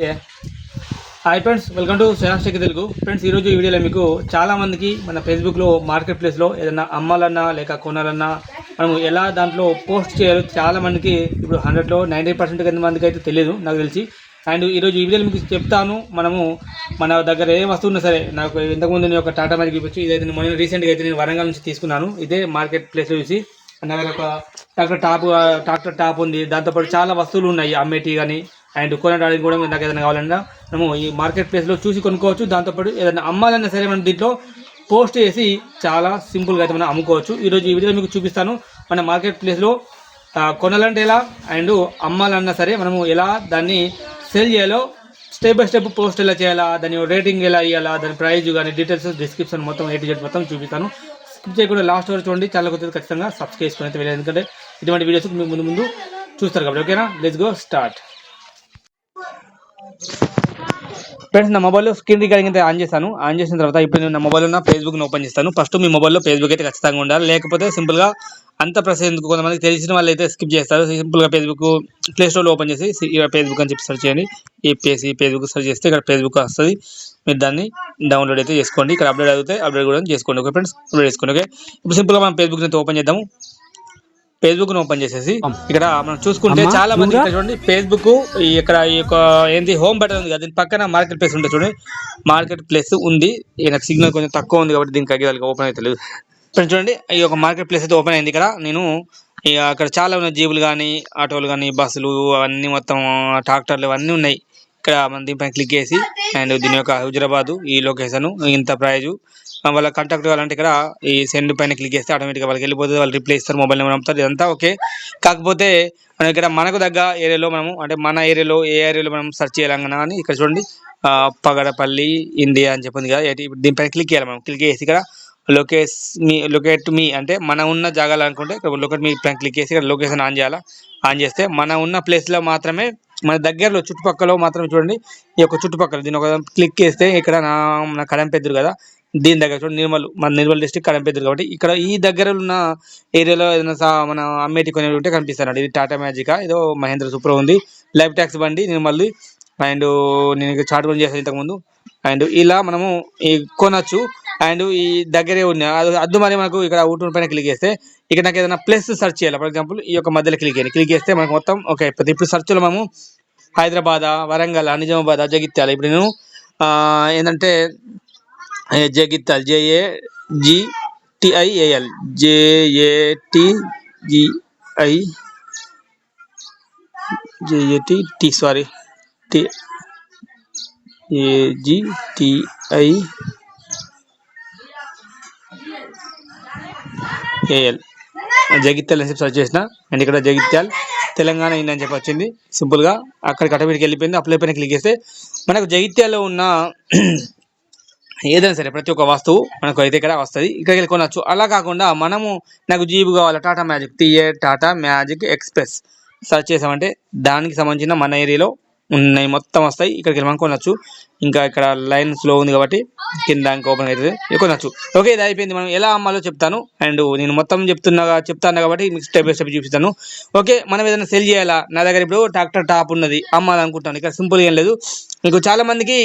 Hi friends welcome to Shreyas Tech Telugu friends ఈరోజు ఈ వీడియోలో మీకు చాలామందికి మన ఫేస్బుక్లో మార్కెట్ ప్లేస్లో ఏదైనా అమ్మాలన్నా లేక కొనాలన్నా మనం ఎలా దాంట్లో పోస్ట్ చేయాలో చాలామందికి ఇప్పుడు హండ్రెడ్లో నైంటీ పర్సెంట్ కింద మందికి అయితే తెలియదు నాకు తెలిసి. అండ్ ఈరోజు ఈ వీడియోలో మీకు చెప్తాను మనము మన దగ్గర ఏ వస్తువు ఉన్నా సరే నాకు ఇంతకుముందు నేను ఒక టాటా మ్యాజిక్ ఇవ్వచ్చు ఇదైతే నేను మొన్న రీసెంట్గా అయితే నేను వరంగల్ నుంచి తీసుకున్నాను. ఇదే మార్కెట్ ప్లేస్లో చూసి నా దగ్గర ఒక ట్రాక్టర్ టాప్ ట్రాక్టర్ టాప్ ఉంది. దాంతోపాటు చాలా వస్తువులు ఉన్నాయి అమ్మేటి కానీ అండ్ కొనడానికి కూడా నాకు ఏదైనా కావాలన్నా మనము ఈ మార్కెట్ ప్లేస్లో చూసి కొనుక్కోవచ్చు. దాంతోపాటు ఏదైనా అమ్మాలన్నా సరే మనం దీంట్లో పోస్ట్ చేసి చాలా సింపుల్గా అయితే మనం అమ్ముకోవచ్చు. ఈరోజు ఈ వీడియో మీకు చూపిస్తాను. మన మార్కెట్ ప్లేస్లో కొనాలంటే ఎలా అండ్ అమ్మాలన్నా సరే మనము ఎలా దాన్ని సెల్ చేయాలో స్టెప్ బై స్టెప్ పోస్ట్ ఎలా చేయాలా దాని రేటింగ్ ఎలా ఇవ్వాలా దాని ప్రైజ్ కానీ డీటెయిల్స్ డిస్క్రిప్షన్ మొత్తం ఏ టు జెడ్ మొత్తం చూపిస్తాను. స్కిప్ చేయకుండా లాస్ట్ వరకు చూడండి. చాలా కొత్తది ఖచ్చితంగా. సబ్స్క్రైబ్ చేసుకుని అయితే వెళ్ళాలి ఎందుకంటే ఇటువంటి వీడియోస్ మీకు ముందు ముందు చూస్తారు కాబట్టి ఓకేనా లెట్స్ గో స్టార్ట్ ఫ్రెండ్స్ నా మొబైల్లో స్క్రీన్ రికార్డింగ్ అయితే ఆన్ చేశాను. ఆన్ చేసిన తర్వాత ఇప్పుడు నేను నా మొబైల్లో ఉన్న ఫేస్బుక్ని ఓపెన్ చేస్తాను. ఫస్ట్ మీ మొబైల్లో ఫేస్బుక్ అయితే ఖచ్చితంగా ఉండాలి. లేకపోతే సింపుల్గా అంత ప్రశ్న ఎందుకు? కొంతమందికి తెలిసిన వాళ్ళు అయితే స్కిప్ చేస్తారు. సింపుల్గా ఫేస్బుక్ ప్లే స్టోర్లో ఓపెన్ చేసి ఫేస్బుక్ అని చెప్పి సెర్చ్ చేయండి. ఏపీఎస్సి ఫేస్బుక్ సెర్చ్ చేస్తే ఇక్కడ ఫేస్బుక్ వస్తుంది. మీరు దాన్ని డౌన్లోడ్ అయితే చేసుకోండి. ఇక్కడ అప్డేట్ అవుతే అప్డేట్ కూడా చేసుకోండి. ఓకే ఫ్రెండ్స్ అప్డేట్ చేసుకోండి ఓకే ఇప్పుడు సింపుల్గా మనం ఫేస్బుక్ అయితే ఓపెన్ చేద్దాము. ఫేస్బుక్ ఓపెన్ చేసేసి. ఇక్కడ మనం చూసుకుంటే చాలా మంది? ఇక్కడ చూడండి ఫేస్బుక్ ఇక్కడ ఈ యొక్క ఏంటి హోమ్ బటన్ ఉంది కదా దీని పక్కన మార్కెట్ ప్లేస్ ఉంటుంది చూడండి. మార్కెట్ ప్లేస్ ఉంది. నాకు సిగ్నల్ కొంచెం తక్కువ ఉంది కాబట్టి దీనికి అగ్గి ఓపెన్ అయితే లేదు. చూడండి ఈ యొక్క మార్కెట్ ప్లేస్ అయితే ఓపెన్ అయింది ఇక్కడ. నేను ఇక అక్కడ చాలా ఉన్నాయి జీబులు కానీ ఆటోలు కానీ బస్సులు అవన్నీ మొత్తం ట్రాక్టర్లు అవన్నీ ఉన్నాయి. ఇక్కడ మనం దీనిపైన క్లిక్ చేసి అండ్ దీని యొక్క హుజరాబాద్ ఈ లొకేషన్ ఇంత ప్రైజు వాళ్ళ కాంటాక్ట్ కావాలంటే ఇక్కడ ఈ సెండ్ పైన క్లిక్ చేస్తే ఆటోమేటిక్గా వాళ్ళకి వెళ్ళిపోతుంది. వాళ్ళు రిప్లై ఇస్తారు మొబైల్ నెంబర్ అంతా ఇదంతా ఓకే కాకపోతే మనం ఇక్కడ మనకు దగ్గర ఏరియాలో మనము అంటే మన ఏరియాలో ఏ ఏరియాలో మనం సెర్చ్ చేయాలన్నా కానీ ఇక్కడ చూడండి పగడపల్లి ఇండియా అని చెప్పింది కదా ఇప్పుడు దీనిపైన క్లిక్ చేయాలి మనం. క్లిక్ చేసి ఇక్కడ లొకేస్ మీ లొకేట్ మీ అంటే మన ఉన్న జాగాలు అనుకుంటే ఇక్కడ లొకేట్ మీ పైన క్లిక్ చేసి ఇక్కడ లొకేషన్ ఆన్ చేయాలా? ఆన్ చేస్తే మన ఉన్న ప్లేస్లో మాత్రమే మన దగ్గరలో చుట్టుపక్కల మాత్రమే చూడండి ఈ యొక్క చుట్టుపక్కల దీని ఒక క్లిక్ చేస్తే ఇక్కడ నా నా కడంపెద్దురు కదా దీని దగ్గర చూడండి నిర్మల్ మన నిర్మల్ డిస్టిక్ కడంపెద్దురు కాబట్టి ఇక్కడ ఈ దగ్గర ఉన్న ఏరియాలో ఏదైనా మన అమ్మేటి కొన్ని ఉంటే కనిపిస్తారండి ఇది టాటా మ్యాజికా ఏదో మహేంద్ర సూపర్ ఉంది. లైఫ్ ట్యాక్స్ బండి నిర్మల్ది. అండ్ నేను చాట్ కూడా చేశాను ఇంతకుముందు. అండ్ ఇలా మనము ఈ కొనొచ్చు. అండ్ ఈ దగ్గరే ఉన్నాయి అది అద్దు మరి మనకు ఇక్కడ ఊటూరు పైన క్లిక్ చేస్తే ఇక్కడ నాకు ఏదైనా ప్లేస్ సెర్చ్ చేయాలి? ఫర్ ఎగ్జాంపుల్ ఈ యొక్క మధ్యలో క్లిక్ చేయాలి క్లిక్ చేస్తే మనకు మొత్తం ఓకే అయిపోతుంది ఇప్పుడు సెర్చ్లో మనము హైదరాబాద్ వరంగల్ నిజామాబాద్ జగిత్యాల. ఇప్పుడు నేను ఏంటంటే Jagtial J A G T I A L J A T G I J A T T sorry T A G T I A L Jagtial అని సెర్చ్ చేసిన అండ్ ఇక్కడ జగిత్యాల్ తెలంగాణ ఇన్ అని చెప్పి వచ్చింది. సింపుల్గా అక్కడికి అటోమేటిక్ వెళ్ళిపోయింది అప్లై పైన క్లిక్ చేస్తే మనకు జగిత్యాల్లో ఉన్న ఏదైనా సరే ప్రతి ఒక్క వస్తువు మనకు అయితే ఇక్కడ వస్తుంది. ఇక్కడికి వెళ్ళి కొనవచ్చు అలా కాకుండా మనము నాకు జీబు కావాలి? Tata Magic. T A Tata Magic express. Search చేసామంటే దానికి సంబంధించిన మన ఏరియాలో ఉన్నాయి. మొత్తం వస్తాయి. ఇక్కడికి వెళ్ళి మనం కొనవచ్చు ఇంకా ఇక్కడ లైన్ స్లో ఉంది కాబట్టి కింద ఇంకా ఓపెన్ అవుతుంది. ఇది కొనవచ్చు ఓకే ఇది అయిపోయింది. మనం ఎలా అమ్మాలో చెప్తాను. అండ్ నేను మొత్తం చెప్తున్నా చెప్తాను కాబట్టి మీకు స్టెప్ బై స్టెప్ చూపిస్తాను. ఓకే మనం ఏదైనా సెల్ చేయాలా? నా దగ్గర ఇప్పుడు ట్రాక్టర్ టాప్ ఉన్నది. అమ్మాలనుకుంటాను ఇక్కడ సింపుల్ ఏం లేదు. మీకు చాలా మందికి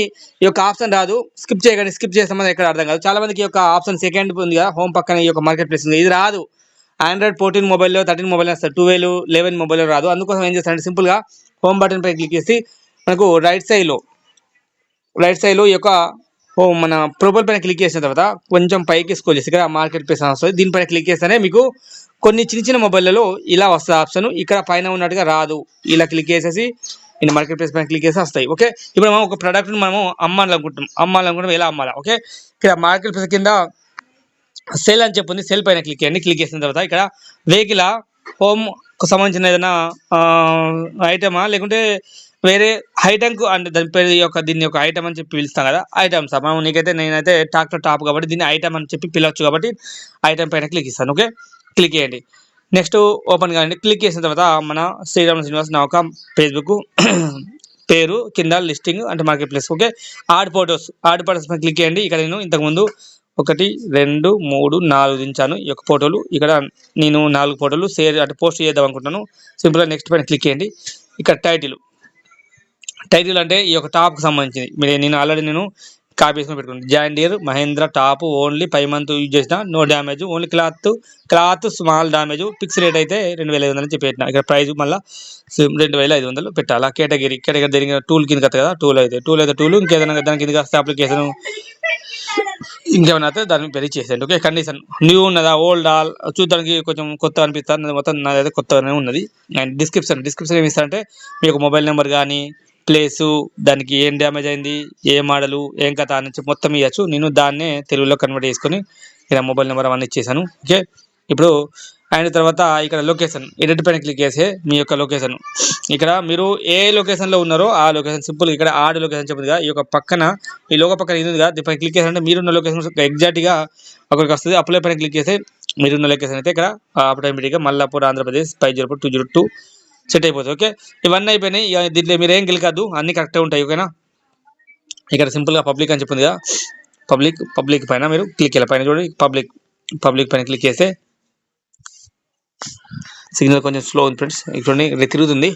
ఈ యొక్క ఆప్షన్ రాదు. స్కిప్ చేయకండి. స్కిప్ చేస్తామని ఎక్కడ అర్థం కాదు. చాలా మందికి ఈ యొక్క ఆప్షన్ సెకండ్ ఉంది కదా. హోమ్ పక్కన ఈ యొక్క మార్కెట్ ప్లేస్ ఉంది. ఇది రాదు. ఆండ్రాయిడ్ ఫోర్టీన్ మొబైల్లో థర్టీన్ మొబైల్ వస్తుంది ట్వెల్వ్ లెవెన్ మొబైల్లో రాదు. అందుకోసం ఏం చేస్తారంటే సింపుల్గా హోమ్ బటన్ పై క్లిక్ చేసి మనకు రైట్ సైడ్లో రైట్ సైడ్లో ఈ యొక్క మన ప్రొఫైల్ పైన క్లిక్ చేసిన తర్వాత కొంచెం పైకి స్కోల్ చేసి ఇక్కడ మార్కెట్ ప్లేస్ వస్తుంది. దీనిపైన క్లిక్ చేస్తేనే మీకు కొన్ని చిన్న చిన్న మొబైల్లలో ఇలా వస్తుంది ఆప్షన్ ఇక్కడ పైన ఉన్నట్టుగా రాదు. ఇలా క్లిక్ చేసేసి నేను మార్కెట్ ప్లేస్ పైన క్లిక్ చేసి వస్తాయి. ఓకే ఇప్పుడు మనం ఒక ప్రోడక్ట్ని మనము అమ్మాలనుకుంటాం అమ్మాలనుకుంటాం ఎలా అమ్మాలా? ఓకే ఇక్కడ మార్కెట్ ప్లేస్ కింద సెల్ అని చెప్పింది. సెల్ పైన క్లిక్ చేయండి. క్లిక్ చేసిన తర్వాత ఇక్కడ వెహికల్ హోమ్కు సంబంధించిన ఏదైనా ఐటమా లేకుంటే వేరే ఐటమ్కు అంటే దాని పేరు యొక్క దీని యొక్క ఐటమ్ అని చెప్పి పిలుస్తాం కదా. ఐటమ్స్ మనం నీకైతే నేనైతే ట్రాక్టర్ టాప్ కాబట్టి దీన్ని ఐటమ్ అని చెప్పి పిలవచ్చు కాబట్టి ఐటమ్ పైన క్లిక్ ఇస్తాను ఓకే క్లిక్ చేయండి. నెక్స్ట్ ఓపెన్ కాండి క్లిక్ చేసిన తర్వాత మన శ్రీరామ శ్రీనివాస్ నా ఒక ఫేస్బుక్ పేరు కింద లిస్టింగ్ అంటే marketplace okay add photos add photos పైన క్లిక్ చేయండి. ఇక్కడ నేను ఇంతకుముందు ఒకటి రెండు మూడు నాలుగు దించాను. ఈ యొక్క ఫోటోలు ఇక్కడ నేను నాలుగు ఫోటోలు షేర్ అంటే పోస్ట్ చేద్దాం అనుకుంటున్నాను. సింపుల్గా నెక్స్ట్ పైన క్లిక్ చేయండి. ఇక్కడ టైటిల్ టైటిల్ అంటే ఈ యొక్క టాప్కి సంబంధించింది. మీరు నేను ఆల్రెడీ నేను కాపీ చేసుకుని పెట్టుకున్నాను. John Mahindra top only five month use చేసిన no damage only cloth cloth small damage fix rate అయితే రెండు వేల ఐదు వందలు చెప్పి పెట్టిన. ఇక్కడ ప్రైస్ మళ్ళీ రెండు వేల ఐదు వందలు పెట్టాలి? కేటగిరీ కేటగిరీ జరిగిన టూల్ కింద కదా? టూల్ అయితే. టూల్ అయితే టూల్ ఇంకేదైనా దాని కింద వస్తే అప్లికేషన్ ఇంకేమైనా అయితే దాన్ని పెరిగి చేసేయండి ఓకే? కండిషన్. న్యూ ఉన్నదా ఓల్డ్? ఆల్ చూడడానికి కొంచెం కొత్త అనిపిస్తుంది మొత్తం నాది అయితే కొత్తగానే ఉన్నది. అండ్ డిస్క్రిప్షన్ డిస్క్రిప్షన్ ఏమి ఇస్తారంటే మీకు మొబైల్ నెంబర్ కానీ ప్లేసు దానికి ఏం డ్యామేజ్ అయింది ఏ మోడలు ఏం కథ అని మొత్తం ఇవ్వచ్చు నేను దాన్నే తెలుగులో కన్వర్ట్ చేసుకొని ఇలా మొబైల్ నెంబర్ అవన్నీ ఇచ్చేసాను ఓకే? ఇప్పుడు అయిన తర్వాత ఇక్కడ లొకేషన్ ఎడిట్ పైన క్లిక్ చేస్తే మీ యొక్క లొకేషన్ ఇక్కడ మీరు ఏ లొకేషన్లో ఉన్నారో ఆ లొకేషన్ సింపుల్ ఇక్కడ ఆడ్ లొకేషన్ చెప్పింది కదా ఈ యొక్క పక్కన ఈ లోక పక్కన ఇది ఉంది కదా దీనిపై క్లిక్ చేసారంటే మీరున్న లొకేషన్ ఎగ్జాక్ట్గా అక్కడికి వస్తుంది. అప్లై పైన క్లిక్ చేస్తే మీరున్న లొకేషన్ అయితే ఇక్కడ ఆటోమేటిక్గా Mallapur Andhra Pradesh five zero two zero two set అయిపోతుంది. ఓకే ఇవన్నీ అయిపోయినాయి. ఇక దీంట్లో మీరు ఏం గెలకద్దు? అన్ని కరెక్ట్గా ఉంటాయి. ఓకేనా ఇక్కడ సింపుల్గా పబ్లిక్ అని చెప్పింది కదా. పబ్లిక్ పబ్లిక్ పైన మీరు క్లిక్ చేయాలి. పైన చూడండి. పబ్లిక్ పబ్లిక్ పైన క్లిక్ చేస్తే సిగ్నల్ కొంచెం స్లో ఉంది ఫ్రెండ్స్. ఇక్కడ తిరుగుతుంది.